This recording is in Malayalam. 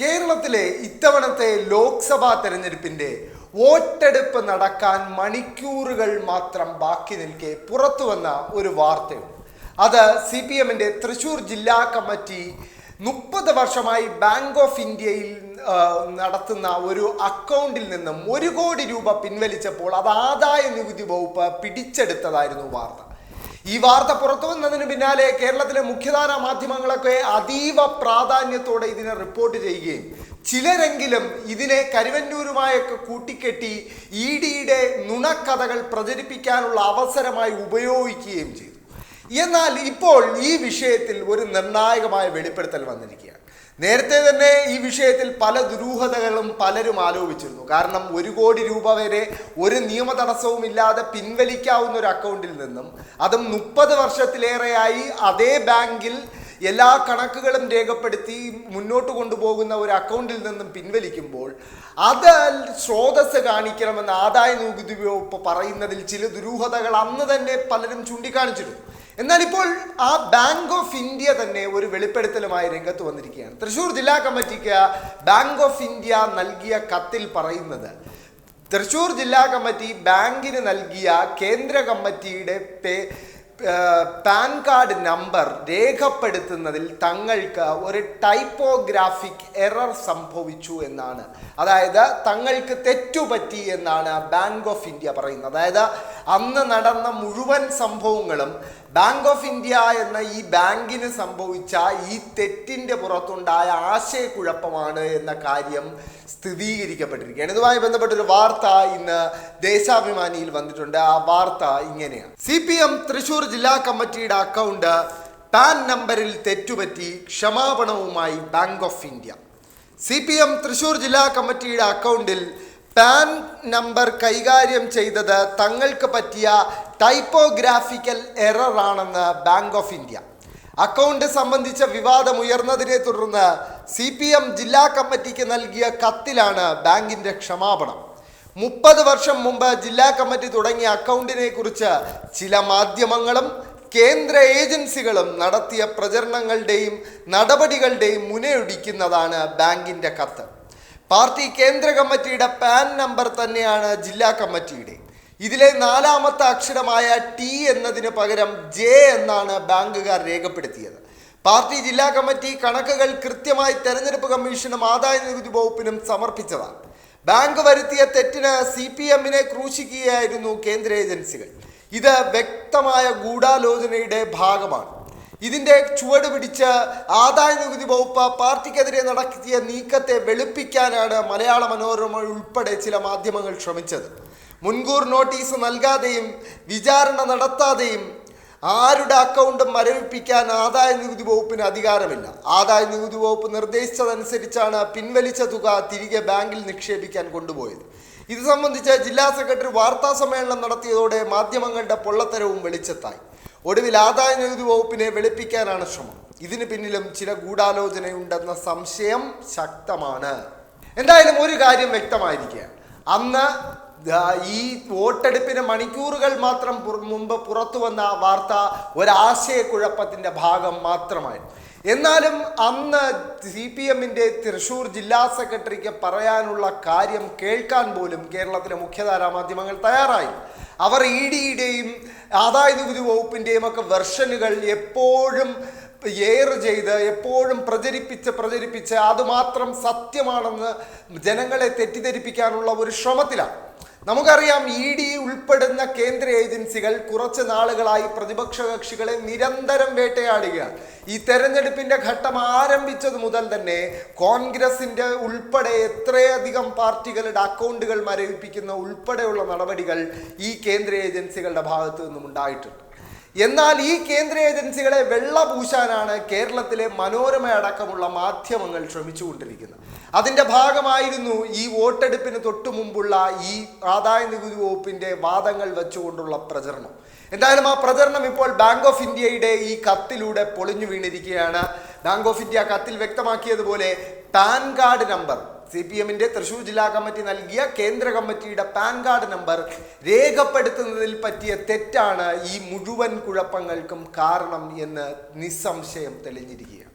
കേരളത്തിലെ ഇത്തവണത്തെ ലോക്സഭാ തെരഞ്ഞെടുപ്പിന്റെ വോട്ടെടുപ്പ് നടക്കാൻ മണിക്കൂറുകൾ മാത്രം ബാക്കി നിൽക്കെ പുറത്തു വന്ന ഒരു വാർത്തയുണ്ട്. അത് സി പി എമ്മിന്റെ തൃശൂർ ജില്ലാ കമ്മിറ്റി മുപ്പത് വർഷമായി ബാങ്ക് ഓഫ് ഇന്ത്യയിൽ നടത്തുന്ന ഒരു അക്കൗണ്ടിൽ നിന്നും ഒരു കോടി രൂപ പിൻവലിച്ചപ്പോൾ അത് ആദായ നികുതി വകുപ്പ് പിടിച്ചെടുത്തതായിരുന്നു വാർത്ത. ഈ വാർത്ത പുറത്തു വന്നതിന് പിന്നാലെ കേരളത്തിലെ മുഖ്യധാര മാധ്യമങ്ങളൊക്കെ അതീവ പ്രാധാന്യത്തോടെ ഇതിനെ റിപ്പോർട്ട് ചെയ്യുകയും ചിലരെങ്കിലും ഇതിനെ കരുവന്നൂരുമായൊക്കെ കൂട്ടിക്കെട്ടി ഇ ഡിയുടെ നുണക്കഥകൾ പ്രചരിപ്പിക്കാനുള്ള അവസരമായി ഉപയോഗിക്കുകയും ചെയ്തു. എന്നാൽ ഇപ്പോൾ ഈ വിഷയത്തിൽ ഒരു നിർണായകമായ വെളിപ്പെടുത്തൽ വന്നിരിക്കുകയാണ്. നേരത്തെ തന്നെ ഈ വിഷയത്തിൽ പല ദുരൂഹതകളും പലരും ആലോചിച്ചിരുന്നു. കാരണം ഒരു കോടി രൂപ വരെ ഒരു നിയമ തടസ്സവും ഇല്ലാതെ പിൻവലിക്കാവുന്ന ഒരു അക്കൗണ്ടിൽ നിന്നും അതും മുപ്പത് വർഷത്തിലേറെയായി അതേ ബാങ്കിൽ എല്ലാ കണക്കുകളും രേഖപ്പെടുത്തി മുന്നോട്ട് കൊണ്ടുപോകുന്ന ഒരു അക്കൗണ്ടിൽ നിന്നും പിൻവലിക്കുമ്പോൾ അത് സ്രോതസ് കാണിക്കണമെന്ന് ആദായ നികുതി വകുപ്പ് പറയുന്നതിൽ ചില ദുരൂഹതകൾ അന്ന് തന്നെ പലരും ചൂണ്ടിക്കാണിച്ചിരുന്നു. എന്നാൽ ഇപ്പോൾ ആ ബാങ്ക് ഓഫ് ഇന്ത്യ തന്നെ ഒരു വെളിപ്പെടുത്തലുമായി രംഗത്ത് വന്നിരിക്കുകയാണ്. തൃശൂർ ജില്ലാ കമ്മിറ്റിക്ക് ബാങ്ക് ഓഫ് ഇന്ത്യ നൽകിയ കത്തിൽ പറയുന്നത് തൃശൂർ ജില്ലാ കമ്മിറ്റി ബാങ്കിന് നൽകിയ കേന്ദ്ര കമ്മിറ്റിയുടെ പേ പാൻ കാർഡ് നമ്പർ രേഖപ്പെടുത്തുന്നതിൽ തങ്ങൾക്ക് ഒരു ടൈപ്പോഗ്രാഫിക് എറർ സംഭവിച്ചു എന്നാണ്. അതായത് തങ്ങൾക്ക് തെറ്റുപറ്റി എന്നാണ് ബാങ്ക് ഓഫ് ഇന്ത്യ പറയുന്നത്. അതായത് അന്ന് നടന്ന മുഴുവൻ സംഭവങ്ങളും ബാങ്ക് ഓഫ് ഇന്ത്യ എന്ന ഈ ബാങ്കിന് സംഭവിച്ച ഈ തെറ്റിന്റെ പുറത്തുണ്ടായ ആശയക്കുഴപ്പമാണ് എന്ന കാര്യം സ്ഥിരീകരിക്കപ്പെട്ടിരിക്കുകയാണ്. ഇതുമായി ബന്ധപ്പെട്ട ഒരു വാർത്ത ഇന്ന് ദേശാഭിമാനിയിൽ വന്നിട്ടുണ്ട്. ആ വാർത്ത ഇങ്ങനെയാണ്. സി പി എം തൃശൂർ ജില്ലാ കമ്മിറ്റിയുടെ അക്കൗണ്ട് പാൻ നമ്പറിൽ തെറ്റുപറ്റി ക്ഷമാപണവുമായി Bank of India C P M Thrissur ജില്ലാ കമ്മിറ്റിയുടെ അക്കൗണ്ടിൽ പാൻ നമ്പർ കൈകാര്യം ചെയ്തത് തങ്ങൾക്ക് പറ്റിയ ടൈപ്പോഗ്രാഫിക്കൽ എററാണെന്ന് ബാങ്ക് ഓഫ് ഇന്ത്യ. അക്കൗണ്ട് സംബന്ധിച്ച വിവാദം ഉയർന്നതിനെ തുടർന്ന് സി പി എം ജില്ലാ കമ്മിറ്റിക്ക് നൽകിയ കത്തിലാണ് ബാങ്കിന്റെ ക്ഷമാപണം. മുപ്പത് വർഷം മുമ്പ് ജില്ലാ കമ്മിറ്റി തുടങ്ങിയ അക്കൗണ്ടിനെ കുറിച്ച് ചില മാധ്യമങ്ങളും കേന്ദ്ര ഏജൻസികളും നടത്തിയ പ്രചരണങ്ങളുടെയും നടപടികളുടെയും മുനയൊടിക്കുന്നതാണ് ബാങ്കിന്റെ കത്ത്. പാർട്ടി കേന്ദ്ര കമ്മിറ്റിയുടെ പാൻ നമ്പർ തന്നെയാണ് ജില്ലാ കമ്മിറ്റിയുടെ ഇതിലെ നാലാമത്തെ അക്ഷരമായ ടി എന്നതിന് പകരം ജെ എന്നാണ് ബാങ്കുകാർ രേഖപ്പെടുത്തിയത്. പാർട്ടി ജില്ലാ കമ്മിറ്റി കണക്കുകൾ കൃത്യമായി തെരഞ്ഞെടുപ്പ് കമ്മീഷനും ആദായ നികുതി വകുപ്പിനും സമർപ്പിച്ചതാണ്. ബാങ്ക് വരുത്തിയ തെറ്റിന് സി പി എമ്മിനെ ക്രൂശിക്കുകയായിരുന്നു കേന്ദ്ര ഏജൻസികൾ. ഇത് വ്യക്തമായ ഗൂഢാലോചനയുടെ ഭാഗമാണ്. ഇതിന്റെ ചുവട് പിടിച്ച് ആദായ നികുതി വകുപ്പ് പാർട്ടിക്കെതിരെ നടത്തിയ നീക്കത്തെ വെളുപ്പിക്കാനാണ് മലയാള മനോരമ ഉൾപ്പെടെ ചില മാധ്യമങ്ങൾ ശ്രമിച്ചത്. മുൻകൂർ നോട്ടീസ് നൽകാതെയും വിചാരണ നടത്താതെയും ആരുടെ അക്കൗണ്ടും മരവിപ്പിക്കാൻ ആദായ നികുതി വകുപ്പിന് അധികാരമില്ല. ആദായ നികുതി വകുപ്പ് നിർദ്ദേശിച്ചതനുസരിച്ചാണ് പിൻവലിച്ച തുക തിരികെ ബാങ്കിൽ നിക്ഷേപിക്കാൻ കൊണ്ടുപോയത്. ഇത് സംബന്ധിച്ച് ജില്ലാ സെക്രട്ടറി വാർത്താ സമ്മേളനം നടത്തിയതോടെ മാധ്യമങ്ങളുടെ പൊള്ളത്തരവും വെളിച്ചത്തായി. ഒടുവിൽ ആദായ നികുതി വകുപ്പിനെ വെളുപ്പിക്കാനാണ് ശ്രമം. ഇതിന് പിന്നിലും ചില ഗൂഢാലോചനയുണ്ടെന്ന സംശയം ശക്തമാണ്. എന്തായാലും ഒരു കാര്യം വ്യക്തമായിരിക്കുക അന്ന് ഈ വോട്ടെടുപ്പിന് മണിക്കൂറുകൾ മാത്രം മുമ്പ് പുറത്തു വന്ന ആ വാർത്ത ഒരാശയക്കുഴപ്പത്തിന്റെ ഭാഗം മാത്രമായിരുന്നു. എന്നാലും അന്ന് സി പി എമ്മിന്റെ തൃശൂർ ജില്ലാ സെക്രട്ടറിക്ക് പറയാനുള്ള കാര്യം കേൾക്കാൻ പോലും കേരളത്തിലെ മുഖ്യധാരാ മാധ്യമങ്ങൾ തയ്യാറായി. അവർ ഇ ഡിയുടെയും ആദായ നികുതി വകുപ്പിന്റെയും ഒക്കെ വെർഷനുകൾ എപ്പോഴും എയർ ചെയ്ത് എപ്പോഴും പ്രചരിപ്പിച്ച് പ്രചരിപ്പിച്ച് അതുമാത്രം സത്യമാണെന്ന് ജനങ്ങളെ തെറ്റിദ്ധരിപ്പിക്കാനുള്ള ഒരു ശ്രമത്തിലാണ്. നമുക്കറിയാം ഇ ഡി ഉൾപ്പെടുന്ന കേന്ദ്ര ഏജൻസികൾ കുറച്ച് നാളുകളായി പ്രതിപക്ഷ കക്ഷികളെ നിരന്തരം വേട്ടയാടുകയാണ് ഈ തെരഞ്ഞെടുപ്പിന്റെ ഘട്ടം ആരംഭിച്ചത് മുതൽ തന്നെ കോൺഗ്രസിന്റെ ഉൾപ്പെടെ എത്രയധികം പാർട്ടികളുടെ അക്കൗണ്ടുകൾ മരവിപ്പിക്കുന്ന ഉൾപ്പെടെയുള്ള നടപടികൾ ഈ കേന്ദ്ര ഏജൻസികളുടെ ഭാഗത്തു നിന്നും ഉണ്ടായിട്ടുണ്ട്. എന്നാൽ ഈ കേന്ദ്ര ഏജൻസികളെ വെള്ള പൂശാനാണ് കേരളത്തിലെ മനോരമ അടക്കമുള്ള മാധ്യമങ്ങൾ ശ്രമിച്ചുകൊണ്ടിരിക്കുന്നത്. അതിന്റെ ഭാഗമായിരുന്നു ഈ വോട്ടെടുപ്പിന് തൊട്ടു മുമ്പുള്ള ഈ ആദായ നികുതി വകുപ്പിന്റെ വാദങ്ങൾ വെച്ചുകൊണ്ടുള്ള പ്രചരണം. എന്തായാലും ആ പ്രചരണം ഇപ്പോൾ ബാങ്ക് ഓഫ് ഇന്ത്യയുടെ ഈ കത്തിലൂടെ പൊളിഞ്ഞു വീണിരിക്കുകയാണ്. ബാങ്ക് ഓഫ് ഇന്ത്യ കത്തിൽ വ്യക്തമാക്കിയതുപോലെ PAN card number C P എമ്മിന്റെ തൃശൂർ ജില്ലാ കമ്മിറ്റി നൽകിയ കേന്ദ്ര കമ്മിറ്റിയുടെ പാൻ കാർഡ് നമ്പർ രേഖപ്പെടുത്തുന്നതിൽ പറ്റിയ തെറ്റാണ് ഈ മുഴുവൻ കുഴപ്പങ്ങൾക്കും കാരണം എന്ന് നിസ്സംശയം തെളിഞ്ഞിരിക്കുകയാണ്.